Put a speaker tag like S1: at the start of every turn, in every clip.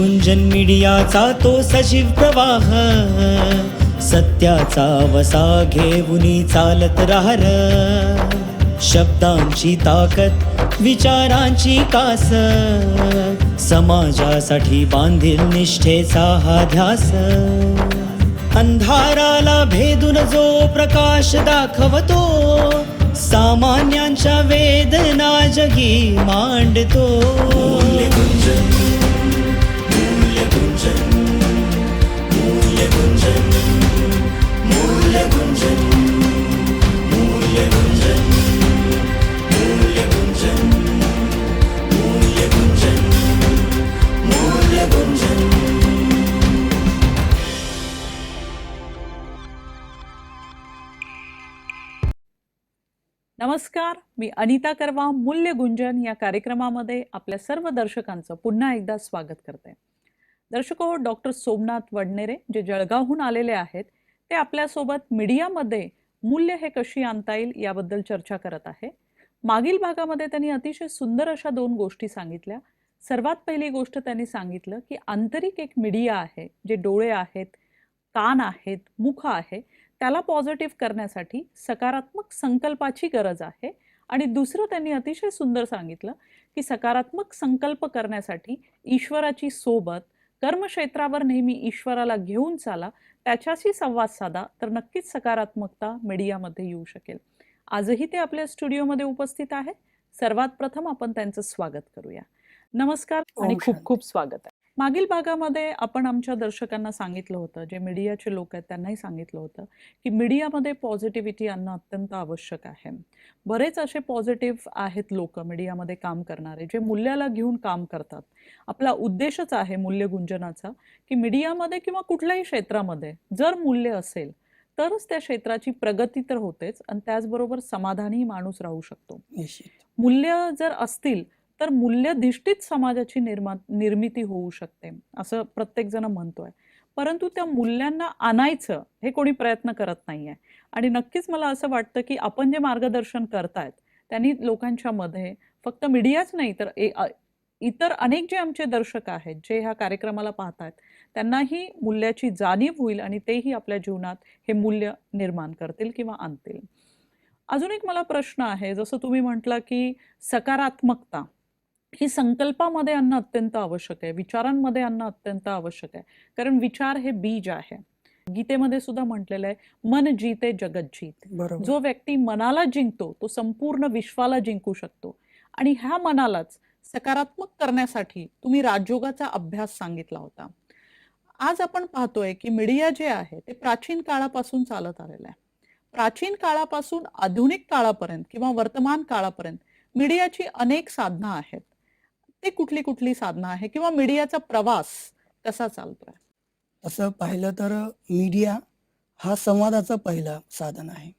S1: गुंजन मीडियाचा तो सजीव प्रवाह. सत्याचा वसा घेऊनी चालत राहर. शब्दांची ताकद विचारांची कास. समाजासाठी बांधील निष्ठेचा हा ध्यास. अंधाराला भेदून जो प्रकाश दाखवतो सामान्यांच्या वेदना जगी मांडतो.
S2: मी अनिता करवा मूल्य गुंजन या कार्यक्रमामध्ये आपल्या सर्व दर्शकांचं पुन्हा एकदा स्वागत करते. दर्शको डॉक्टर सोमनाथ वडनेरे जे जळगावहून आलेले आहेत ते आपल्यासोबत मीडियामध्ये मूल्य हे कशी आणता येईल याबद्दल चर्चा करत आहे. मागील भागामध्ये त्यांनी अतिशय सुंदर अशा दोन गोष्टी सांगितल्या. सर्वात पहिली गोष्ट त्यांनी सांगितलं की आंतरिक एक मीडिया आहे जे डोळे आहेत कान आहेत मुख आहे त्याला पॉझिटिव्ह करण्यासाठी सकारात्मक संकल्पाची गरज आहे. आणि दुसरं त्यांनी अतिशय सुंदर सांगितलं की सकारात्मक संकल्प करण्यासाठी ईश्वराची सोबत कर्मक्षेत्रावर नेहमी ईश्वराला घेऊन चाला त्याच्याशी संवाद साधा तर नक्कीच सकारात्मकता मीडियामध्ये येऊ शकेल. आजही ते आपल्या स्टुडिओमध्ये उपस्थित आहेत. सर्वात प्रथम आपण त्यांचं स्वागत करूया. नमस्कार आणि
S3: ओम
S2: खूप. खूप स्वागत आहे. मागील भागामध्ये आपण आमच्या दर्शकांना सांगितलं होतं जे मीडियाचे लोक आहेत त्यांनाही सांगितलं होतं की मीडियामध्ये पॉझिटिव्हिटी आणणं अत्यंत आवश्यक आहे. बरेच असे पॉझिटिव्ह आहेत लोक मीडियामध्ये काम करणारे जे मूल्याला घेऊन काम करतात. आपला उद्देशच आहे मूल्य गुंजनाचा की मीडियामध्ये किंवा कुठल्याही क्षेत्रामध्ये जर मूल्य असेल तरच त्या क्षेत्राची प्रगती तर होतेच आणि त्याचबरोबर समाधानी माणूस राहू शकतो. मूल्य जर असतील तर मूल्यधिष्ठित समाजाची निर्मा निर्मिती होऊ शकते असं प्रत्येकजण म्हणतोय. परंतु त्या मूल्यांना आणायचं हे कोणी प्रयत्न करत नाही आहे आणि नक्कीच मला असं वाटतं की आपण जे मार्गदर्शन करतायत त्यांनी लोकांच्या मध्ये फक्त मीडियाच नाही तर ए- इतर अनेक जे आमचे दर्शक आहेत जे ह्या कार्यक्रमाला पाहतायत त्यांनाही मूल्याची जाणीव होईल आणि तेही आपल्या जीवनात हे मूल्य निर्माण करतील किंवा आणतील. अजून एक मला प्रश्न आहे जसं तुम्ही म्हटलं की सकारात्मकता ही संकल्पामध्ये आणणं अत्यंत आवश्यक आहे. विचारांमध्ये आणणं अत्यंत आवश्यक आहे. कारण विचार हे बीज आहे. गीतेमध्ये सुद्धा म्हटलेलं आहे मन जीते जगत जीत. जो व्यक्ती मनाला जिंकतो तो संपूर्ण विश्वाला जिंकू शकतो. आणि ह्या मनालाच सकारात्मक करण्यासाठी तुम्ही राजयोगाचा अभ्यास सांगितला होता. आज आपण पाहतोय की मीडिया जे आहे ते प्राचीन काळापासून चालत आलेलं आहे. प्राचीन काळापासून आधुनिक काळापर्यंत किंवा वर्तमान काळापर्यंत मीडियाची अनेक साधनं आहेत. ते कुठली कुठली साधनं आहे? किंवा मीडियाचा प्रवास कसा चालतोय?
S3: असं पाहिलं तर मीडिया हा संवादाचं पहिलं साधन आहे.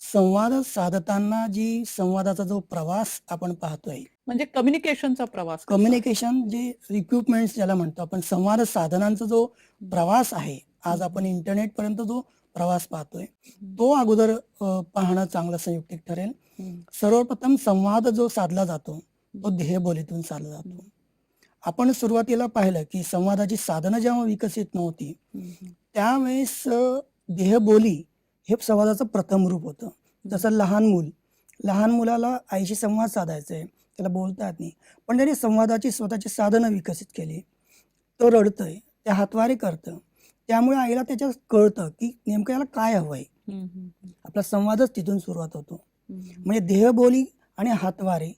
S3: संवाद साधताना जी संवादाचा जो प्रवास आपण पाहतोय
S2: म्हणजे कम्युनिकेशनचा प्रवास?
S3: कम्युनिकेशन जे रिक्रुटमेंट ज्याला म्हणतो आपण संवाद साधनांचा जो प्रवास आहे आज आपण इंटरनेट पर्यंत जो प्रवास पाहतोय तो अगोदर पाहणं चांगलं संयुक्तिक ठरेल. सर्वप्रथम संवाद जो साधला जातो तो ध्येयबोलीतून साधला जातो. आपण सुरुवातीला पाहिलं की संवादाची साधनं जेव्हा विकसित नव्हती. त्यावेळेस देहबोली हे संवादाचं प्रथम रूप होतं. जसं लहान मूल लहान मुलाला आईशी संवाद साधायचा आहे त्याला बोलता येत नाही. पण त्याने संवादाची स्वतःची साधनं विकसित केली. तो रडतोय त्या हातवारे करतं. त्यामुळे आईला त्याच्यात कळतं की नेमकं याला काय हवंय. आपला संवादच तिथून सुरुवात होतो. म्हणजे देहबोली आणि हातवारे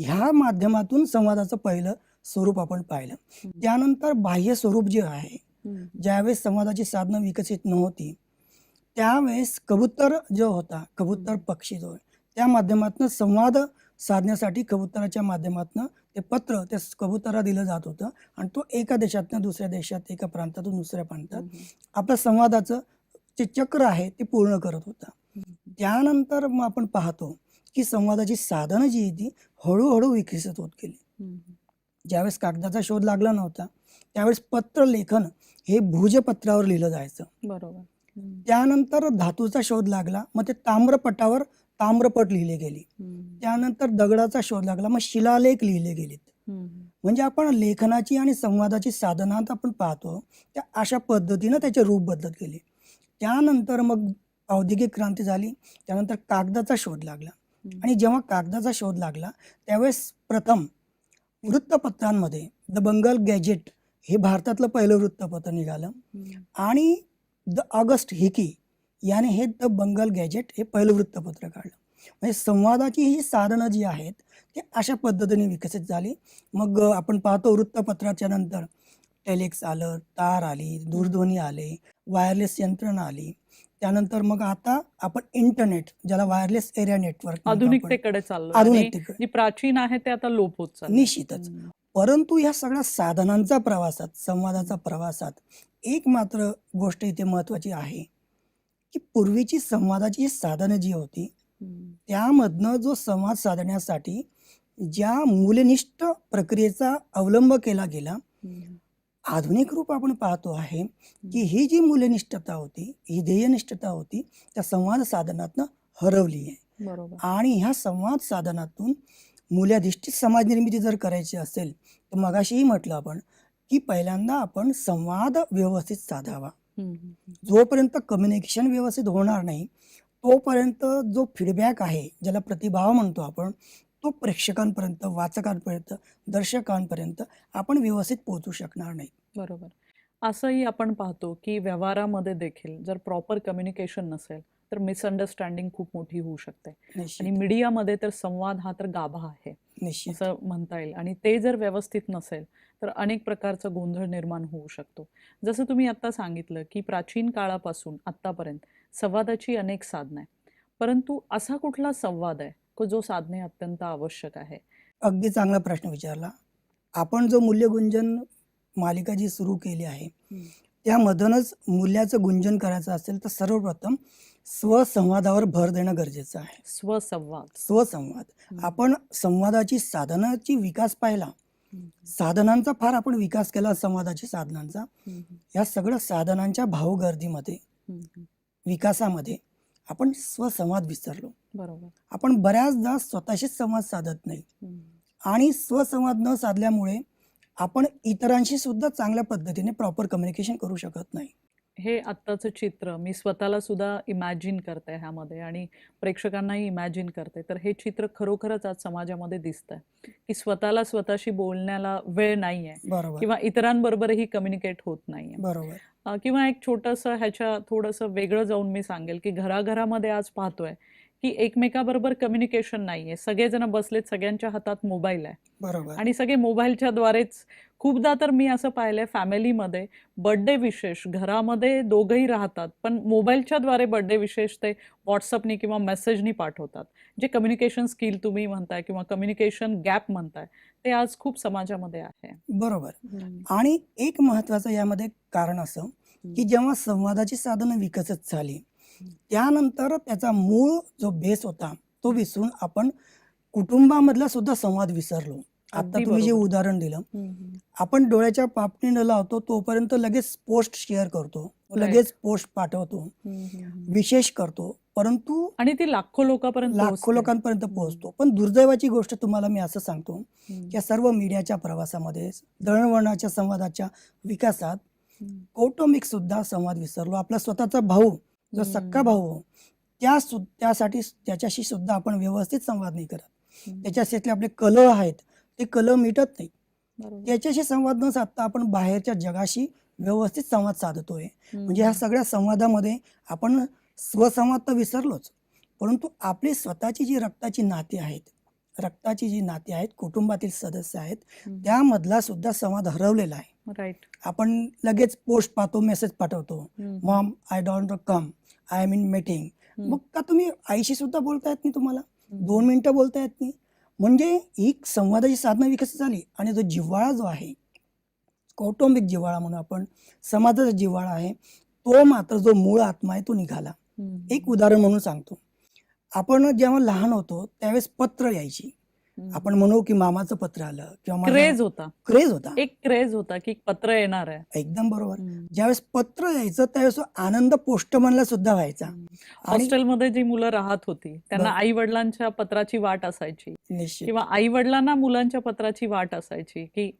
S3: ह्या माध्यमातून संवादाचं पहिलं स्वरूप आपण पाहिलं. त्यानंतर बाह्य स्वरूप जे आहे. ज्यावेळेस संवादाची साधनं विकसित नव्हती त्यावेळेस कबूतर जो होता कबूतर पक्षी जो त्या माध्यमातून संवाद साधण्यासाठी कबुतराच्या माध्यमातून ते पत्र त्या कबुतरा दिलं जात होतं आणि तो एका देशातनं दुसऱ्या देशात एका प्रांतातून दुसऱ्या प्रांतात
S2: हम्म.
S3: आपलं संवादाचं जे चक्र आहे ते पूर्ण करत होता. त्यानंतर मग आपण पाहतो की संवादाची साधनं जी आहे ती हळूहळू विकसित होत गेली. ज्यावेळेस कागदाचा शोध लागला नव्हता त्यावेळेस पत्र लेखन हे भुजपत्रावर लिहिलं जायचं
S2: बरोबर.
S3: त्यानंतर धातूचा शोध लागला मग ते ताम्रपटावर ताम्रपट लिहिले गेले. त्यानंतर दगडाचा शोध लागला मग शिलालेख लिहिले गेलेत. म्हणजे आपण लेखनाची आणि संवादाची साधनात आपण पाहतो त्या अशा पद्धतीनं त्याचे रूप बदलत गेले त्यानंतर मग औद्योगिक क्रांती झाली त्यानंतर कागदाचा शोध लागला. आणि जेव्हा कागदाचा शोध लागला त्यावेळेस प्रथम वृत्तपत्रांमध्ये द बंगाल गॅजेट हे भारतातलं पहिलं वृत्तपत्र निघालं. आणि द ऑगस्ट हिकी याने हे द बंगाल गॅजेट हे पहिलं वृत्तपत्र काढलं. म्हणजे संवादाची ही साधनं जी आहेत ते अशा पद्धतीने विकसित झाली. मग आपण पाहतो वृत्तपत्राच्या नंतर टेलेक्स आलं तार आली दूरध्वनी आले वायरलेस यंत्रणा आली त्यानंतर मग आता आपण इंटरनेट ज्याला वायरलेस एरिया नेटवर्क
S2: आधुनिकतेकडे चाललो
S3: आधुनिकतेकडे
S2: जी प्राचीन आहे ते आता लोप होत.
S3: निश्चितच. परंतु ह्या सगळ्या साधनांचा प्रवासात संवादाचा प्रवासात एक मात्र गोष्ट इथे महत्वाची आहे की पूर्वीची संवादाची साधनं जी होती. त्यामधनं जो संवाद साधण्यासाठी ज्या मूल्यनिष्ठ प्रक्रियेचा अवलंब केला गेला. आधुनिक रूप आपण पाहतो आहे की ही जी मूल्यनिष्ठता होती ही ध्येयनिष्ठता होती त्या संवाद साधनातनं हरवली आहे. आणि ह्या संवाद साधनातून मूल्याधिष्ठित समाज निर्मिती जर करायची असेल तर मगाशीही म्हटलं आपण की पहिल्यांदा आपण संवाद व्यवस्थित साधावा. जोपर्यंत कम्युनिकेशन व्यवस्थित होणार नाही तोपर्यंत जो फीडबॅक आहे ज्याला प्रतिभाव म्हणतो आपण तो प्रेक्षकांपर्यंत वाचकांपर्यंत दर्शकांपर्यंत आपण व्यवस्थित पोहोचू शकणार नाही.
S2: बरोबर. असंही आपण पाहतो की व्यवहारामध्ये देखील जर प्रॉपर कम्युनिकेशन नसेल तर मिसअंडरस्टँडिंग खूप मोठी होऊ शकते. आणि मीडियामध्ये तर संवाद हा तर गाभा आहे
S3: निश्चित.
S2: असं म्हणता येईल. आणि ते जर व्यवस्थित नसेल तर अनेक प्रकारचा गोंधळ निर्माण होऊ शकतो. जसं तुम्ही आत्ता सांगितलं की प्राचीन काळापासून आत्तापर्यंत संवादाची अनेक साधनं आहे परंतु असा कुठला संवाद आहे को जो साधणे अत्यंत आवश्यक आहे
S3: अगदी चांगला प्रश्न विचारला आपण जो मूल्यगुंजन मालिका जी सुरू केली आहे. त्यामधूनच मूल्याचं गुंजन करायचं असेल तर सर्वप्रथम स्वसंवादावर भर देणं गरजेचं आहे
S2: स्वसंवाद
S3: स्वसंवाद. आपण संवादाची साधनाची विकास पाहिला. साधनांचा फार आपण विकास केला संवादाच्या साधनांचा. या सगळ्या साधनांच्या भावगर्दीमध्ये. विकासामध्ये आपण स्वसंवाद विसरलो.
S2: बरोबर.
S3: आपण बऱ्याचदा स्वतःशीच संवाद साधत नाही. आणि स्वसंवाद न साधल्यामुळे आपण इतरांशी सुद्धा चांगल्या पद्धतीने प्रॉपर कम्युनिकेशन करू शकत नाही.
S2: हे आत्ताचं चित्र मी स्वतःला सुद्धा इमॅजिन करते ह्यामध्ये आणि प्रेक्षकांनाही इमॅजिन करते. तर हे चित्र खरोखरच आज समाजामध्ये दिसतंय. की स्वतःला स्वतःशी बोलण्याला वेळ नाही आहे
S3: बरोबर.
S2: किंवा इतरांबरोबरही कम्युनिकेट होत नाहीये.
S3: बरोबर.
S2: किंवा एक छोटंसं ह्याच्या थोडंसं वेगळं जाऊन मी सांगेल की घराघरामध्ये आज पाहतोय की एकमेकाबरोबर कम्युनिकेशन नाहीये. सगळेजण बसलेत सगळ्यांच्या हातात मोबाईल आहे.
S3: बरोबर.
S2: आणि सगळे मोबाईलच्या द्वारेच खूपदा तर मी असं पाहिलंय फॅमिलीमध्ये बर्थडे विशेष घरामध्ये दोघंही राहतात पण मोबाईलच्या द्वारे बर्थडे विशेष ते व्हॉट्सअपनी किंवा मेसेजनी पाठवतात. जे कम्युनिकेशन स्किल तुम्ही म्हणताय किंवा कम्युनिकेशन गॅप म्हणताय ते आज खूप समाजामध्ये आहे.
S3: बरोबर. आणि एक महत्वाचं यामध्ये कारण असं की जेव्हा संवादाची साधनं विकसित झाली त्यानंतर त्याचा मूळ जो बेस होता तो विसरून आपण कुटुंबामधला सुद्धा संवाद विसरलो. आता तुम्ही जे. उदाहरण दिलं. आपण डोळ्याच्या पापणीनं लावतो तोपर्यंत लगेच पोस्ट शेअर करतो. लगेच पोस्ट पाठवतो. विशेष करतो परंतु
S2: आणि ती लाखो लोकांपर्यंत
S3: लाखो. लोकांपर्यंत पोहोचतो पण दुर्दैवाची गोष्ट तुम्हाला मी असं सांगतो. या सर्व मीडियाच्या प्रवासामध्ये दळणवळणाच्या संवादाच्या विकासात. कौटुंबिक सुद्धा संवाद विसरलो आपला स्वतःचा भाऊ जो. सक्का भाऊ त्या त्यासाठी त्याच्याशी सुद्धा आपण व्यवस्थित संवाद नाही करत. त्याच्याशी आपले कलह आहेत ते कलह मिटत नाही. त्याच्याशी संवाद न साधता आपण बाहेरच्या जगाशी व्यवस्थित संवाद साधतोय म्हणजे ह्या. सगळ्या संवादामध्ये आपण स्वसंवाद तर विसरलोच परंतु आपली स्वतःची जी रक्ताची नाती आहेत रक्ताची जी नाती आहेत कुटुंबातील सदस्य आहेत. त्यामधला सुद्धा संवाद हरवलेला आहे आपण लगेच पोस्ट पाहतो मेसेज पाठवतो. Mom I don't come I am in meeting. मग का तुम्ही आईशी सुद्धा बोलता येत नाही तुम्हाला. दोन मिनिटं बोलता येत नाही म्हणजे ही संवादाची साधनं विकसित झाली आणि जो जिव्हाळा जो आहे कौटुंबिक जिव्हाळा म्हणून आपण समाजाचा जिव्हाळा आहे तो मात्र जो मूळ आत्मा आहे तो निघाला. एक उदाहरण म्हणून सांगतो आपण जेव्हा लहान होतो त्यावेळेस पत्र यायची. आपण म्हणू की मामाचं पत्र आलं किंवा
S2: क्रेज होता.
S3: क्रेज होता.
S2: एक क्रेज होता की पत्र येणार आहे.
S3: एकदम बरोबर. ज्यावेळेस पत्र यायचं त्यावेळेस आनंद पोस्टमनला सुद्धा व्हायचा.
S2: हॉस्टेलमध्ये जी मुलं राहत होती त्यांना. आई वडिलांच्या पत्राची वाट असायची. किंवा आई वडिलांना मुलांच्या पत्राची वाट असायची की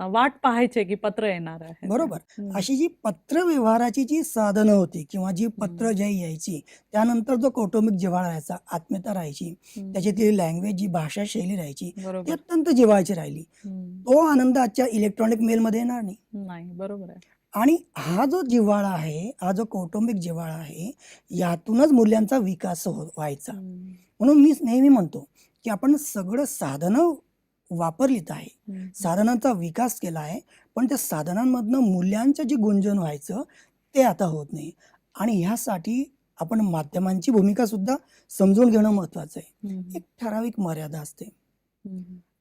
S2: वाट पाहायचे की पत्र येणार आहे
S3: बरोबर. अशी जी पत्र व्यवहाराची जी साधनं होती किंवा जी पत्र. ज्या यायची त्यानंतर जो कौटुंबिक जिव्हाळा राहायचा आत्मीयता राहायची
S2: हम्म.
S3: त्याची ती लँग्वेज जी भाषा शैली राहायची ती अत्यंत जिव्हाळ्याची राहिली. तो आनंद आजच्या इलेक्ट्रॉनिक मेलमध्ये येणार नाही
S2: बरोबर आहे
S3: आणि हा जो जिव्हाळा आहे हा जो कौटुंबिक जिव्हाळा आहे यातूनच मूल्यांचा विकास हो व्हायचा. म्हणून मी नेहमी म्हणतो की आपण सगळं साधनं वापरलीत आहे. साधनांचा विकास केला आहे पण त्या साधनांमधनं मूल्यांचं जे गुंजन व्हायचं ते आता होत नाही आणि ह्यासाठी आपण माध्यमांची भूमिका सुद्धा समजून घेणं महत्त्वाचं आहे. एक ठराविक मर्यादा असते.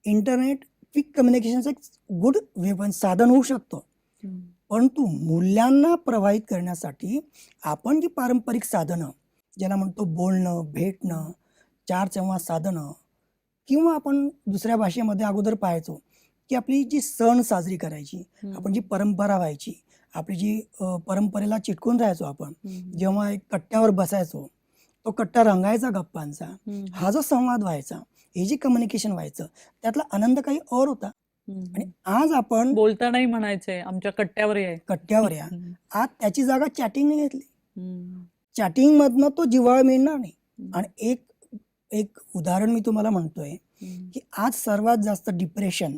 S3: इंटरनेट क्विक कम्युनिकेशनचं एक गुड वेपन साधन होऊ शकतो. परंतु मूल्यांना प्रभावित करण्यासाठी आपण जी पारंपरिक साधनं ज्याला म्हणतो बोलणं भेटणं चार संवाद साधनं किंवा आपण दुसऱ्या भाषेमध्ये अगोदर पाहायचो की आपली जी सण साजरी करायची आपण जी परंपरा व्हायची आपली जी परंपरेला चिटकून राहायचो आपण. जेव्हा एक कट्ट्यावर बसायचो तो कट्टा रंगायचा गप्पांचा. हा जो संवाद व्हायचा हे जे कम्युनिकेशन व्हायचं त्यातला आनंद काही और होता आणि. आज आपण
S2: बोलतानाही म्हणायचे आमच्या कट्ट्यावर आहे
S3: कट्ट्यावर या. आज त्याची जागा चॅटिंगने घेतली. चॅटिंग मधनं तो जिव्हाळा मिळणार नाही. आणि एक एक उदाहरण मी तुम्हाला म्हणतोय. की आज सर्वात जास्त डिप्रेशन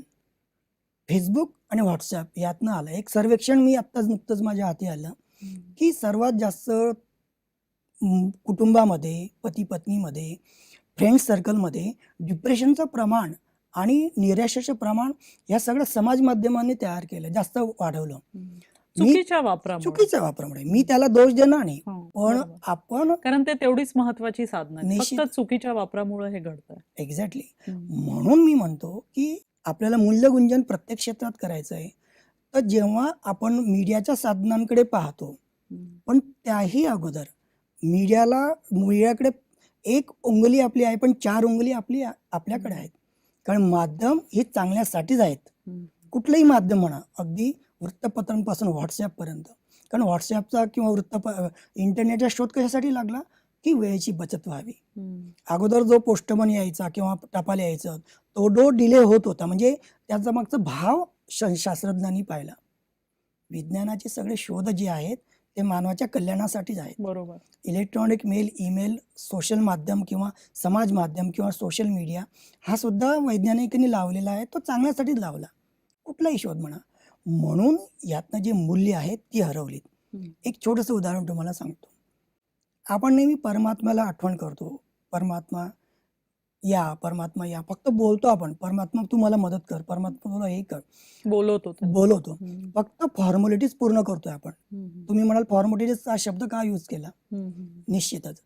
S3: फेसबुक आणि व्हॉट्सअप यातनं आलं एक सर्वेक्षण मी आत्ताच नुकतंच माझ्या हाती आलं. की सर्वात जास्त कुटुंबामध्ये पती पत्नीमध्ये फ्रेंड सर्कलमध्ये डिप्रेशनचं प्रमाण आणि निराशेचं प्रमाण या सगळं समाज माध्यमांनी तयार केलं जास्त वाढवलं
S2: चुकीच्या वापरामुळे.
S3: चुकीच्या वापरामुळे. मी त्याला दोष देणार नाही.
S2: हो,
S3: पण. आपण
S2: कारण ते तेवढीच महत्वाची साधनं. फक्त चुकीच्या वापरामुळे हे घडतं
S3: एक्झॅक्टली म्हणून मी म्हणतो की आपल्याला मूल्यगुंजन प्रत्येक क्षेत्रात करायचं आहे तर जेव्हा आपण मीडियाच्या साधनांकडे पाहतो पण त्याही अगोदर मीडियाला मीडियाकडे एक उंगली आपली आहे पण चार उंगली आपली आपल्याकडे आहेत. कारण माध्यम हे चांगल्यासाठीच आहेत. कुठलंही माध्यम म्हणा अगदी वृत्तपत्रांपासून व्हॉट्सॲपपर्यंत. कारण व्हॉट्सॲपचा किंवा वृत्तप इंटरनेटचा शोध कशासाठी लागला? की वेळेची बचत व्हावी. अगोदर जो पोस्टमन यायचा किंवा टपाल यायचं तो डो डिले होत होता. म्हणजे त्याचा मागचा भाव शास्त्रज्ञांनी पाहिला. विज्ञानाचे सगळे शोध जे आहेत ते मानवाच्या कल्याणासाठीच आहेत.
S2: बरोबर.
S3: इलेक्ट्रॉनिक मेल ईमेल सोशल माध्यम किंवा समाज माध्यम किंवा सोशल मीडिया हा सुद्धा वैज्ञानिकांनी लावलेला आहे. तो चांगल्यासाठीच लावला. कुठलाही शोध म्हणा. म्हणून यातनं जे मूल्य आहेत ती हरवलीत. एक छोटंसं उदाहरण तुम्हाला सांगतो. आपण नेहमी परमात्म्याला आठवण करतो. परमात्मा या परमात्मा या. फक्त बोलतो आपण. परमात्मा तू मला मदत कर. परमात्मा तुला हे कर.
S2: बोलवतो.
S3: बोलवतो. फक्त फॉर्मॅलिटीज पूर्ण करतोय आपण. तुम्ही म्हणाल फॉर्मॅलिटीज हा शब्द का यूज केला. निश्चितच.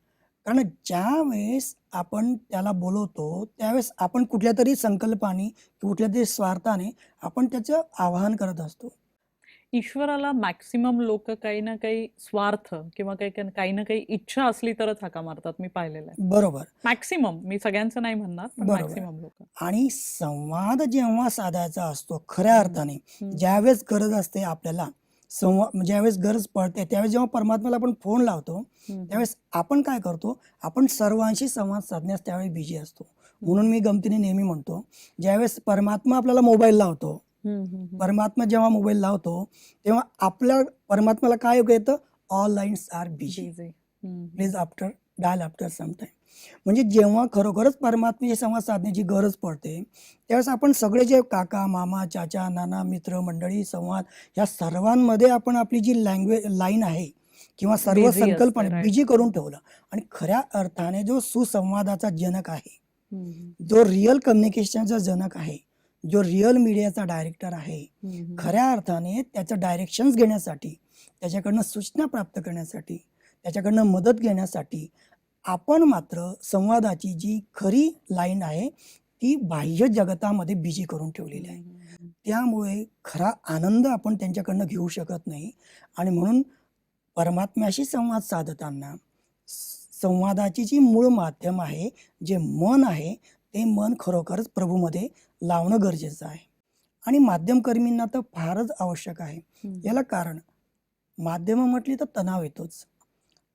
S3: कारण ज्या वेळेस आपण त्याला बोलवतो त्यावेळेस आपण कुठल्या तरी संकल्पाने कुठल्या तरी स्वार्थाने आपण त्याचं आवाहन करत असतो.
S2: ईश्वराला मॅक्सिमम लोक काही ना काही स्वार्थ किंवा काही काही ना काही इच्छा असली तरच हाका मारतात मी पाहिलेलं आहे.
S3: बरोबर.
S2: मॅक्सिमम मी सगळ्यांचं नाही म्हणणार. मॅक्सिमम लोक.
S3: आणि संवाद जेव्हा साधायचा असतो खऱ्या अर्थाने ज्यावेळेस गरज असते आपल्याला संवाद ज्यावेळेस गरज पडते त्यावेळेस जेव्हा परमात्म्याला आपण फोन लावतो त्यावेळेस आपण काय करतो आपण सर्वांशी संवाद साधण्यास त्यावेळी बिझी असतो. म्हणून मी गमतीने नेहमी म्हणतो ज्यावेळेस परमात्मा आपल्याला मोबाईल लावतो परमात्मा जेव्हा मोबाईल लावतो तेव्हा आपल्या परमात्म्याला काय येतं? All lines are busy please after dial after some time म्हणजे जेव्हा खरोखरच परमात्म्याशी संवाद साधण्याची गरज पडते त्यावेळेस आपण सगळे जे काका मामा चाचा नाना मित्र मंडळी संवाद या सर्वांमध्ये आपण आपली जी लँग्वेज लाईन आहे किंवा सर्व संकल्पना. बिजी करून ठेवलं आणि खऱ्या अर्थाने जो सुसंवादाचा जनक आहे जो रिअल कम्युनिकेशनचा जनक आहे जो रिअल मीडियाचा डायरेक्टर आहे खऱ्या अर्थाने त्याचं डायरेक्शन्स घेण्यासाठी त्याच्याकडनं सूचना प्राप्त करण्यासाठी त्याच्याकडनं मदत घेण्यासाठी आपण मात्र संवादाची जी खरी लाईन आहे ती बाह्य जगतामध्ये बिजी करून ठेवलेली आहे. त्यामुळे खरा आनंद आपण त्यांच्याकडनं घेऊ शकत नाही. आणि म्हणून परमात्म्याशी संवाद साधताना संवादाची जी मूळ माध्यम आहे जे मन आहे ते मन खरोखरच प्रभूमध्ये लावणं गरजेचं आहे. आणि माध्यमकर्मींना तर फारच आवश्यक आहे. याला कारण माध्यमं म्हटली तर तणाव येतोच.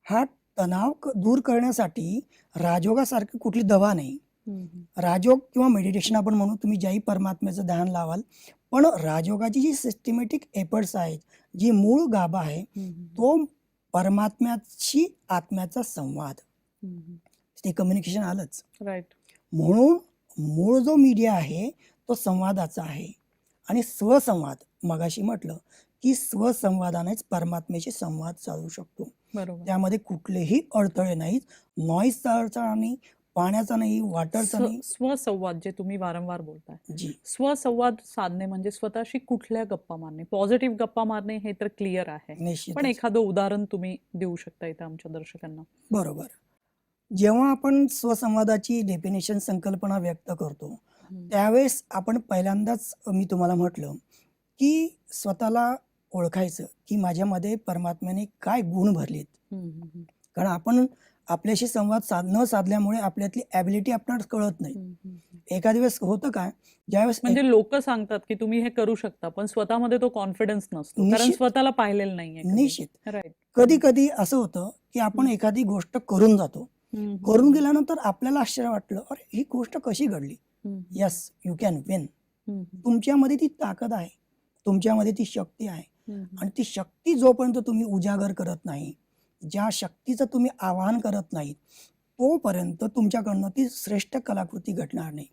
S3: हा तणाव दूर करण्यासाठी राजयोगासारखी कुठली दवा नाही. राजयोग किंवा मेडिटेशन आपण म्हणू तुम्ही ज्याही परमात्म्याचं ध्यान लावाल. पण राजयोगाची जी सिस्टमॅटिक एफर्ट्स आहेत जी मूळ गाभा आहे. तो परमात्म्याशी आत्म्याचा संवाद. ते कम्युनिकेशन आलंच.
S2: राईट
S3: म्हणून मूळ जो मीडिया आहे तो संवादाचा आहे. आणि स्वसंवाद मगाशी म्हटलं की स्वसंवादानेच परमात्म्याशी संवाद साधू शकतो. त्यामध्ये कुठलेही अडथळे नाहीत. नॉईजचा अडथळा नाही पाण्याचा नाही वाटरचा नाही.
S2: स्वसंवाद जे तुम्ही वारंवार बोलताय.
S3: जी.
S2: स्वसंवाद साधणे म्हणजे स्वतःशी कुठल्या गप्पा मारणे. पॉझिटिव्ह गप्पा मारणे हे तर क्लिअर आहे. पण एखादं उदाहरण तुम्ही देऊ शकता इथं आमच्या दर्शकांना.
S3: बरोबर. जेव्हा आपण स्वसंवादाची डेफिनेशन संकल्पना व्यक्त करतो त्यावेळेस आपण पहिल्यांदाच मी तुम्हाला म्हटलं की स्वतःला ओळखायचं की माझ्यामध्ये परमात्म्याने काय गुण भरलेत. कारण आपण आपल्याशी संवाद साध न साधल्यामुळे आपल्यातली ॲबिलिटी आपल्याला कळत नाही. एखाद्या वेळेस होतं काय ज्यावेळेस
S2: म्हणजे लोक सांगतात की तुम्ही हे करू शकता पण स्वतःमध्ये तो कॉन्फिडन्स नसतो. कारण. स्वतःला पाहिलेलं नाहीये
S3: निश्चित. कधी कधी असं होतं की आपण. एखादी गोष्ट करून जातो. करून गेल्यानंतर आपल्याला आश्चर्य वाटलं अरे ही गोष्ट कशी घडली? यस यू कॅन विन तुमच्यामध्ये ती ताकद आहे. तुमच्यामध्ये ती शक्ती आहे. आणि ती शक्ती जोपर्यंत तुम्ही उजागर करत नाही ज्या शक्तीचं तुम्ही आवाहन करत नाही तोपर्यंत तुमच्याकडनं ती श्रेष्ठ कलाकृती घडणार नाही.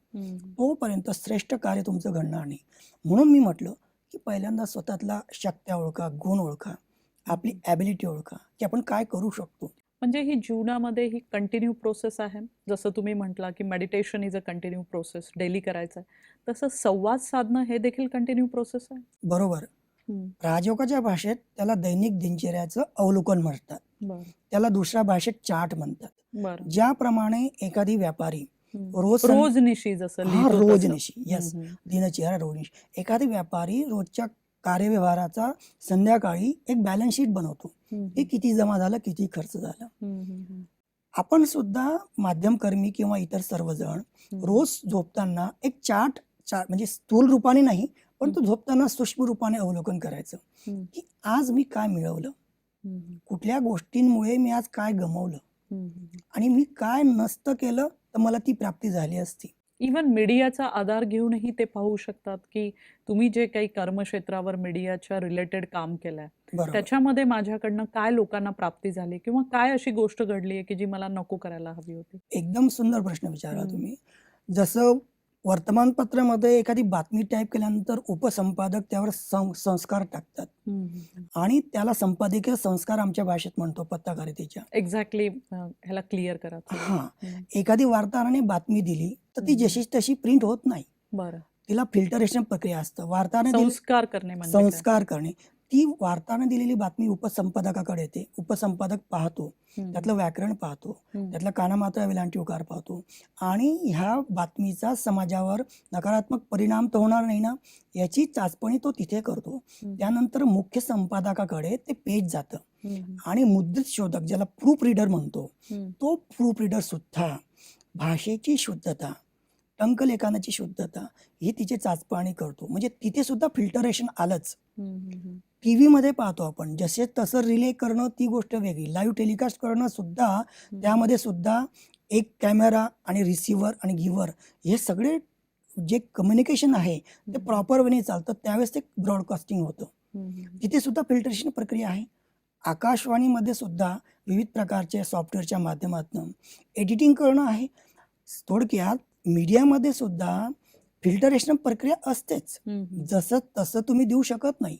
S3: तोपर्यंत श्रेष्ठ कार्य तुमचं घडणार नाही. म्हणून मी म्हटलं की पहिल्यांदा स्वतःतला शक्त्या ओळखा गुण ओळखा आपली ॲबिलिटी ओळखा की आपण काय करू शकतो?
S2: म्हणजे ही जीवनामध्ये ही कंटिन्यू प्रोसेस आहे. जसं तुम्ही म्हटला की meditation is a continue process daily करायचं आहे. तसं संवाद साधणं हे देखील कंटिन्यू प्रोसेस आहे?
S3: बरोबर. राजयोगाच्या भाषेत त्याला दैनिक दिनचर्याचं अवलोकन म्हणतात.
S2: बरं.
S3: त्याला दुसऱ्या भाषेत चार्ट म्हणतात.
S2: बरं.
S3: ज्याप्रमाणे एखादी व्यापारी
S2: हम्म.
S3: रोज सं-
S2: रोजनिशी जसं
S3: हा
S2: लिहितो तसं.
S3: रोजनिशी. येस
S2: हम्म, हम्म.
S3: दिनचर्या रोजनिशी. एखादी व्यापारी रोजच्या कार्यव्यवहाराचा संध्याकाळी एक बॅलन्स शीट बनवतो.
S2: हम्म,
S3: की किती जमा झालं किती खर्च झाला?
S2: हम्म, हम्म, हम्म.
S3: आपण सुद्धा माध्यमकर्मी किंवा इतर सर्वजण
S2: हम्म.
S3: रोज झोपताना एक चार्ट चार्ट म्हणजे स्थूल रूपाने नाही पण तो झोपताना सूक्ष्म रूपाने अवलोकन करायचं. की आज मी काय मिळवलं? कुठल्या गोष्टींमुळे मी आज काय गमावलं. आणि मी काय नसतं केलं? तर मला ती प्राप्ती झाली असती.
S2: इवन मीडियाचा आधार घेऊनही ते पाहू शकतात की तुम्ही जे काही कर्मक्षेत्रावर मीडियाच्या रिलेटेड काम केलंय त्याच्यामध्ये माझ्याकडनं काय लोकांना प्राप्ती झाली किंवा काय अशी गोष्ट घडली आहे की जी मला नको करायला हवी होती?
S3: एकदम सुंदर प्रश्न विचारला. तुम्ही. जसं वर्तमानपत्रामध्ये एखादी बातमी टाईप केल्यानंतर उपसंपादक त्यावर सं संस्कार टाकतात आणि त्याला संपादकीय संस्कार आमच्या भाषेत म्हणतो पत्रकारितेच्या
S2: एक्झॅक्टली ह्याला क्लिअर करा.
S3: हा. एखादी वार्ताहराने बातमी दिली तर ती. जशीच तशी प्रिंट होत नाही
S2: बरं
S3: तिला फिल्टरेशन प्रक्रिया असतं वार्ताहराने
S2: संस्कार करणे म्हणजे?
S3: संस्कार करणे ती वार्ताहराने दिलेली बातमी उपसंपादकाकडे येते उपसंपादक पाहतो. त्यातलं व्याकरण पाहतो. त्यातला कानामात्रा वेलांटी उकार पाहतो आणि ह्या बातमीचा समाजावर नकारात्मक परिणाम तर होणार नाही ना याची चाचपणी तो तिथे करतो. त्यानंतर मुख्य संपादकाकडे ते पेज जातं. आणि मुद्रित शोधक ज्याला प्रूफ रीडर म्हणतो. तो प्रूफ रीडर सुद्धा भाषेची शुद्धता टंकलेखनाची शुद्धता ही तिची चाचपणी करतो म्हणजे तिथे सुद्धा फिल्टरेशन आलंच. टी व्हीमध्ये पाहतो आपण जसे तसं रिले करणं ती गोष्ट वेगळी लाईव्ह टेलिकास्ट करणं सुद्धा. त्यामध्ये सुद्धा एक कॅमेरा आणि रिसिव्हर आणि गिव्हर हे सगळे जे कम्युनिकेशन आहे ते. प्रॉपर वेने चालतं त्यावेळेस ते ब्रॉडकास्टिंग होतं. तिथे सुद्धा फिल्टरेशन प्रक्रिया आहे आकाशवाणीमध्ये सुद्धा विविध प्रकारच्या सॉफ्टवेअरच्या माध्यमातून एडिटिंग करणं आहे थोडक्यात मीडियामध्ये सुद्धा फिल्टरेशन प्रक्रिया असतेच. जसं तसं तुम्ही देऊ शकत नाही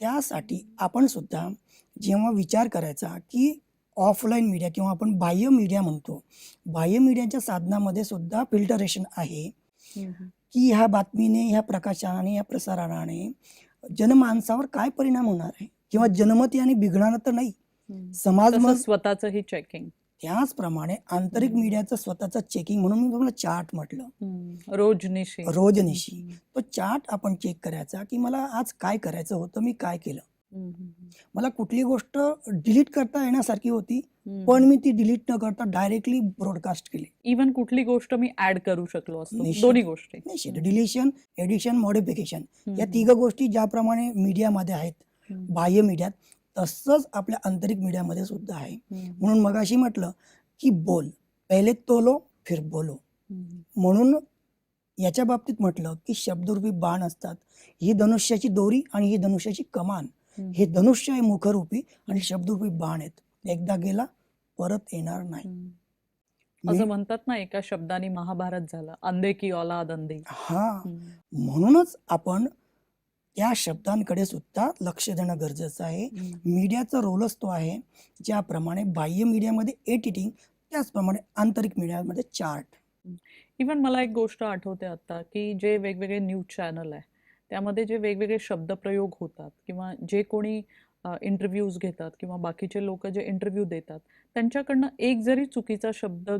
S3: त्यासाठी आपण सुद्धा जेव्हा विचार करायचा की ऑफलाईन मीडिया किंवा आपण बाह्य मीडिया म्हणतो बाह्य मीडियाच्या साधनामध्ये सुद्धा फिल्टरेशन आहे. की ह्या बातमीने ह्या प्रकाशनाने ह्या प्रसारणाने जनमानसावर काय परिणाम होणार आहे किंवा जनमत याने बिघडणार तर नाही. समाज
S2: तसं
S3: मग
S2: स्वतःचंही चेकिंग
S3: त्याचप्रमाणे आंतरिक. मीडियाचं स्वतःचं चेकिंग म्हणून मी तुम्हाला चार्ट म्हटलं.
S2: रोजनिशी.
S3: रोजनिशी. तो चार्ट आपण चेक करायचा की मला आज काय करायचं होतं मी काय केलं? मला कुठली गोष्ट डिलीट करता येण्यासारखी होती. पण मी ती डिलीट न करता डायरेक्टली ब्रॉडकास्ट केली.
S2: इवन कुठली गोष्ट मी ऍड करू शकलो. दोन्ही गोष्टी.
S3: डिलिशन एडिशन मॉडिफिकेशन या तिघ गोष्टी ज्याप्रमाणे मीडियामध्ये आहेत बाह्य मीडियात तसंच आपल्या आंतरिक मीडियामध्ये सुद्धा आहे. म्हणून मगाशी म्हटलं की बोल. पहिले तोलो फिर बोलो. म्हणून याच्या बाबतीत म्हटलं की शब्दरूपी बाण असतात. ही धनुष्याची दोरी आणि ही धनुष्याची कमान. हे धनुष्य आहे मुखरूपी आणि शब्दरूपी बाण आहेत. एकदा गेला परत येणार नाही.
S2: असं म्हणतात ना एका शब्दाने महाभारत झालं. अंधे की औलाद अंधे.
S3: हा. म्हणूनच आपण त्या शब्दांकडे सुद्धा लक्ष देणं गरजेचं आहे. मीडियाचा रोलच तो आहे ज्याप्रमाणे बाह्य मीडियामध्ये एडिटिंग त्याचप्रमाणे आंतरिक मीडियामध्ये चार्ट
S2: इवन मला एक गोष्ट आठवते आता की जे वेगवेगळे न्यूज चॅनल आहे त्यामध्ये जे वेगवेगळे शब्दप्रयोग होतात किंवा जे कोणी इंटरव्ह्यूज घेतात किंवा बाकीचे लोक जे इंटरव्ह्यू देतात त्यांच्याकडनं एक जरी चुकीचा शब्द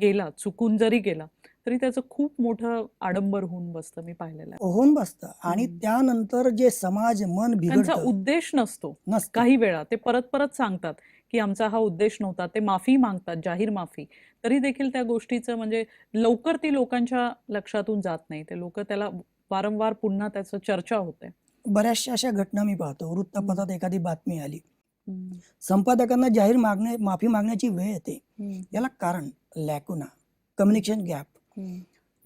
S2: गेला चुकून जरी गेला तरी त्याचं खूप मोठं आडंबर होऊन बसतं मी पाहिलेलं आहे.
S3: होऊन बसतं. आणि. त्यानंतर जे समाज मन
S2: त्यांचा
S3: बिघडतं
S2: उद्देश नसतो.
S3: नसतं.
S2: काही वेळा ते परत परत सांगतात की आमचा हा उद्देश नव्हता ते माफी मागतात जाहीर माफी. तरी देखील त्या गोष्टीचं म्हणजे लवकर ती लोकांच्या लक्षातून जात नाही. ते लोक त्याला वारंवार पुन्हा त्याचं चर्चा होते.
S3: बऱ्याचशा अशा घटना मी पाहतो. वृत्तपत्रात एखादी बातमी आली. संपादकांना जाहीर मागणे माफी मागण्याची वेळ येते. याला कारण लॅकुना कम्युनिकेशन गॅप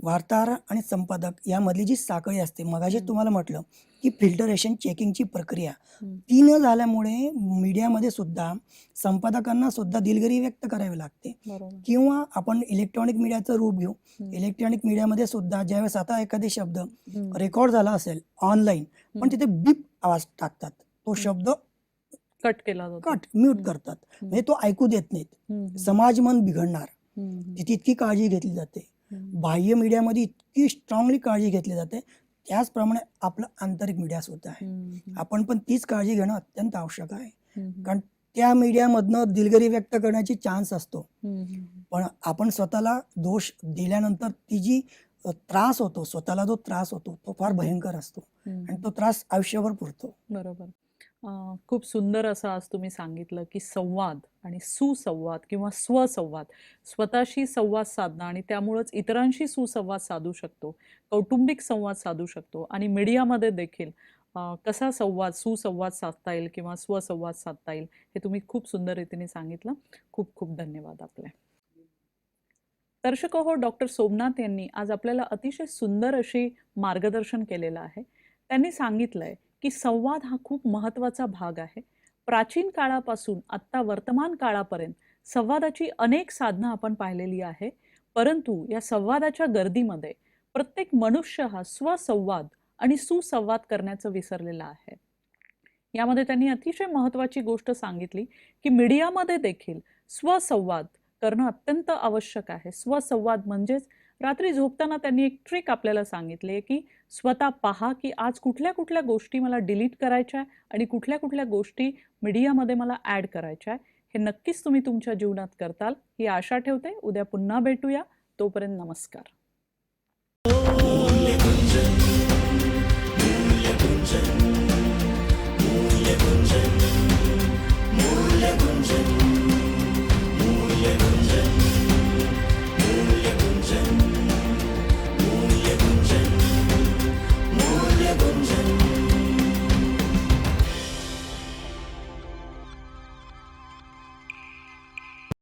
S3: वार्ताहर आणि संपादक यामधली जी साखळी असते मगाशी. तुम्हाला म्हटलं की फिल्टरेशन चेकिंगची प्रक्रिया. ती न झाल्यामुळे मीडियामध्ये सुद्धा संपादकांना सुद्धा दिलगिरी व्यक्त करावी लागते. किंवा आपण इलेक्ट्रॉनिक मीडियाचं रूप घेऊ. इलेक्ट्रॉनिक मीडियामध्ये सुद्धा ज्यावेळेस आता एखादी शब्द रेकॉर्ड झाला असेल ऑनलाईन पण. तिथे बीप आवाज टाकतात. तो शब्द
S2: कट केला
S3: कट म्यूट. करतात. म्हणजे तो ऐकू देत नाहीत. समाज मन बिघडणार. तिथे इतकी काळजी घेतली जाते. बाह्य मीडियामध्ये इतकी स्ट्रॉंगली काळजी घेतली जाते. त्याचप्रमाणे आपलं आंतरिक मीडिया सुद्धा आहे. आपण पण तीच काळजी घेणं अत्यंत आवश्यक आहे. कारण त्या मीडियामधनं दिलगिरी व्यक्त करण्याची चान्स असतो. पण आपण स्वतःला दोष दिल्यानंतर ती जी त्रास होतो स्वतःला जो त्रास होतो तो फार भयंकर असतो. आणि तो त्रास आयुष्यभर पुरतो.
S2: बरोबर. खूप सुंदर असं आज तुम्ही सांगितलं की संवाद आणि सुसंवाद किंवा स्वसंवाद स्वतःशी संवाद साधणं आणि त्यामुळंच इतरांशी सुसंवाद साधू शकतो कौटुंबिक संवाद साधू शकतो आणि मीडियामध्ये देखील कसा संवाद सुसंवाद साधता येईल किंवा स्वसंवाद साधता येईल हे तुम्ही खूप सुंदर रीतीने सांगितलं. खूप खूप धन्यवाद आपले. दर्शक हो डॉक्टर सोमनाथ यांनी आज आपल्याला अतिशय सुंदर अशी मार्गदर्शन केलेलं आहे. त्यांनी सांगितलंय की संवाद हा खूप महत्त्वाचा भाग आहे. प्राचीन काळापासून आत्ता वर्तमान काळापर्यंत संवादाची अनेक साधनं आपण पाहिलेली आहे. परंतु या संवादाच्या गर्दीमध्ये प्रत्येक मनुष्य हा स्वसंवाद आणि सुसंवाद करण्याचं विसरलेला आहे. यामध्ये त्यांनी अतिशय महत्त्वाची गोष्ट सांगितली की मीडियामध्ये देखील स्वसंवाद करणं अत्यंत आवश्यक आहे. स्वसंवाद म्हणजेच रात्री झोपताना त्यांनी एक ट्रिक आपल्याला सांगितली की स्वतः पहा की आज कुठल्या कुठल्या गोष्टी मला डिलीट करायच्या आहे आणि कुठल्या कुठल्या गोष्टी मीडियामध्ये मला ॲड करायच्या आहे. हे नक्कीच तुम्ही तुमच्या जीवनात करताल. ही आशा ठेवते. उद्या पुन्हा भेटूया. तोपर्यंत नमस्कार. thank you